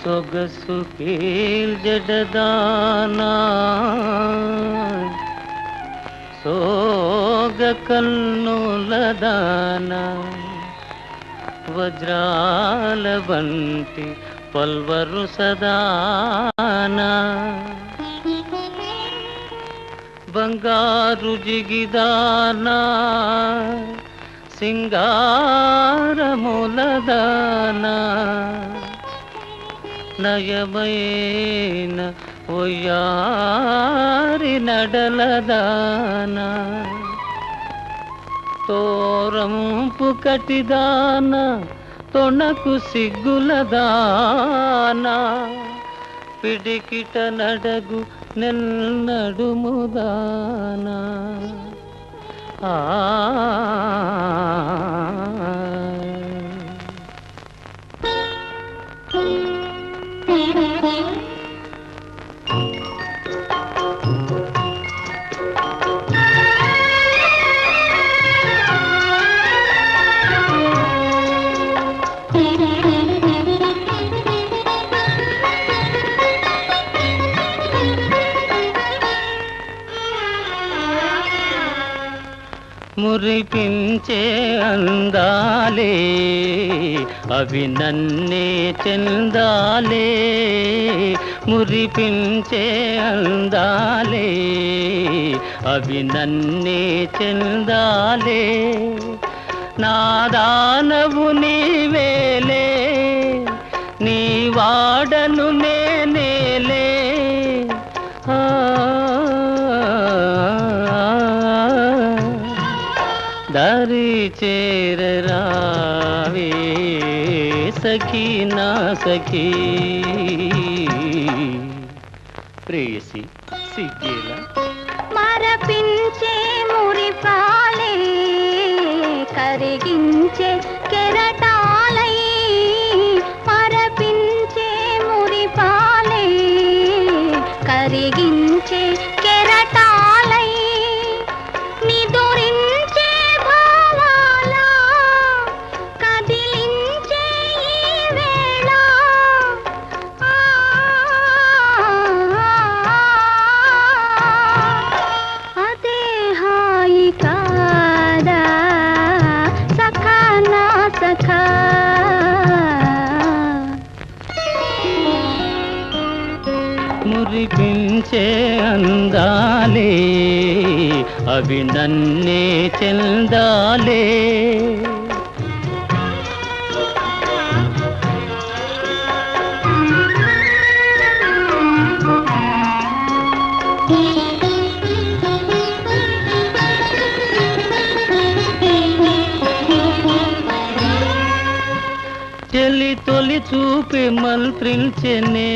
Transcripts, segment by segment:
సొగసు జడదానా సోగ కన్నులదానా వజ్రాల వంటి పల్వరు సదానా బంగారు జిగిదానా సింగారములదానా నయమైన ఒయ్యారి నడలదానా తోరంపు కటిదాన తొణకు సిగ్గులదానా పిడికిట నడగు నెన్నడుముదానా ఆ మురిపించే అందాలే అవి నన్నే చెందాలే. మురిపించే అందాలే అవి నన్నే చెందాలే. నా దానవు దారి చేరరావే సఖీ నా సఖీ. ప్రేయసి సిగ్గేలా. మరపించే మురిపాలే కరిగించే కెరటాలై. మరపించే మురిపాలే కరిగించే కెరటాలై. కనిపించే అందాలే అవి నన్నే చెందాలే. చెలి తొలి చూపి మంత్రించెనే.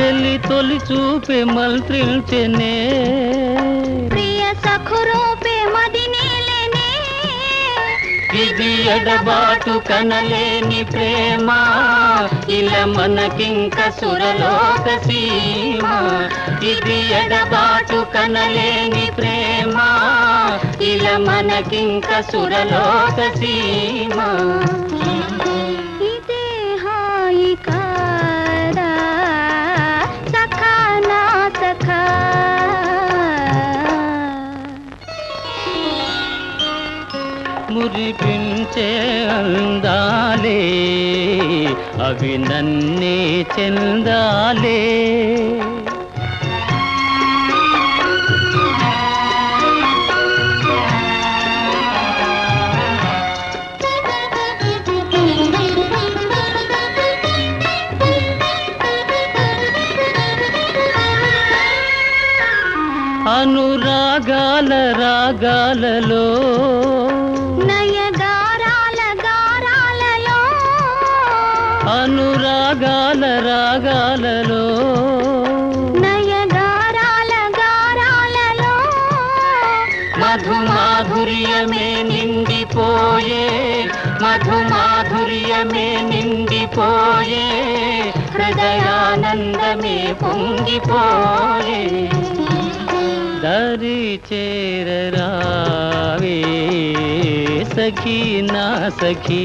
చెల్లి తొలి చూపి మంత్రించెనే. ప్రియ సఖురూపే మదినేలనే ఇది ఎడబాటు కనలేని ప్రేమ. ఇలా మనకింక సురలోక సీమ. ఇది ఎడబాటు కనలేని ప్రేమ. ఇలా మనకింక సురలోక సీమ. మురిపించే అందాలే అవి నన్నే చెందాలే. అనురాగాల రాగాలలో అనురాగాల రాగాలలో నయగారాల గారాలలో మధు మాధుర్యమే నిండిపోయే మధు మాధుర్యమే నిండిపోయే హృదయానందమే పొంగిపోయే. దరి చేరరావే సఖీ నా సఖీ.